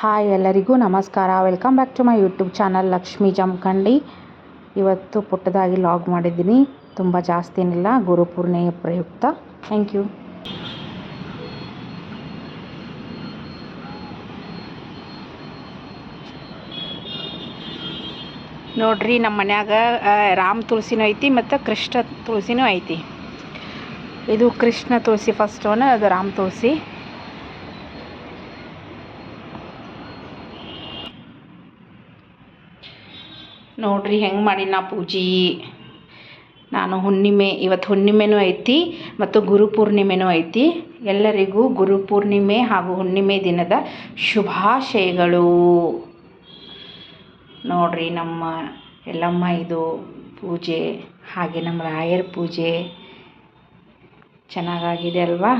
Hi ಎಲ್ಲರಿಗೂ ನಮಸ್ಕಾರ. Welcome back to my YouTube channel Lakshmi Jamkhandi ಇವತ್ತು ಪುಟ್ಟದಾಗಿ ಲಾಗ್ ಮಾಡಿದ್ದೀನಿ. ತುಂಬ ಜಾಸ್ತಿ ಏನಿಲ್ಲ ಗುರುಪೂರ್ಣೆಯ ಪ್ರಯುಕ್ತ. ಥ್ಯಾಂಕ್ ಯು ನೋಡ್ರಿ, ನಮ್ಮ ಮನ್ಯಾಗ ರಾಮ್ ತುಳಸಿನೂ ಐತಿ ಮತ್ತು ಕೃಷ್ಣ ತುಳಸಿನೂ ಐತಿ. ಇದು ಕೃಷ್ಣ ತುಳಸಿ ಫಸ್ಟ್ ಒನ್ ಅದು ರಾಮ್ ತುಳಸಿ. ನೋಡ್ರಿ ಹೆಂಗೆ ಮಾಡಿನ ಪೂಜೆ. ನಾನು ಹುಣ್ಣಿಮೆ ಇವತ್ತು ಹುಣ್ಣಿಮೆನೂ ಐತಿ ಮತ್ತು ಗುರುಪೂರ್ಣಿಮೆನೂ ಐತಿ. ಎಲ್ಲರಿಗೂ ಗುರುಪೂರ್ಣಿಮೆ ಹಾಗೂ ಹುಣ್ಣಿಮೆ ದಿನದ ಶುಭಾಶಯಗಳು. ನೋಡ್ರಿ ನಮ್ಮ ಎಲ್ಲಮ್ಮ ಇದು ಪೂಜೆ, ಹಾಗೆ ನಮ್ಮ ರಾಯರ ಪೂಜೆ. ಚೆನ್ನಾಗಾಗಿದೆ ಅಲ್ವಾ?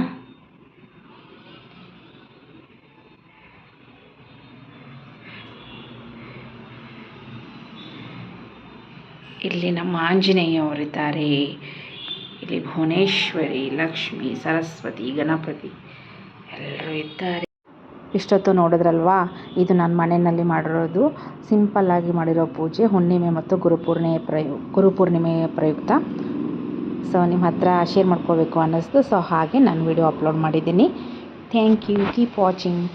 ಇಲ್ಲಿ ನಮ್ಮ ಆಂಜನೇಯವರಿದ್ದಾರೆ. ಇಲ್ಲಿ ಭುವನೇಶ್ವರಿ, ಲಕ್ಷ್ಮಿ, ಸರಸ್ವತಿ, ಗಣಪತಿ ಎಲ್ಲರೂ ಇದ್ದಾರೆ. ಇಷ್ಟೊತ್ತು ನೋಡಿದ್ರಲ್ವಾ? ಇದು ನಾನು ಮನೆಯಲ್ಲಿ ಮಾಡಿರೋದು. ಸಿಂಪಲ್ಲಾಗಿ ಮಾಡಿರೋ ಪೂಜೆ, ಹುಣ್ಣಿಮೆ ಮತ್ತು ಗುರುಪೂರ್ಣಿಮೆ ಪ್ರಯು ಗುರುಪೂರ್ಣಿಮೆಯ ಪ್ರಯುಕ್ತ. ಸೊ ನಿಮ್ಮ ಹತ್ರ ಶೇರ್ ಮಾಡ್ಕೋಬೇಕು ಅನ್ನಿಸ್ತು. ಸೊ ಹಾಗೆ ನಾನು ವಿಡಿಯೋ ಅಪ್ಲೋಡ್ ಮಾಡಿದ್ದೀನಿ. Thank you keep watching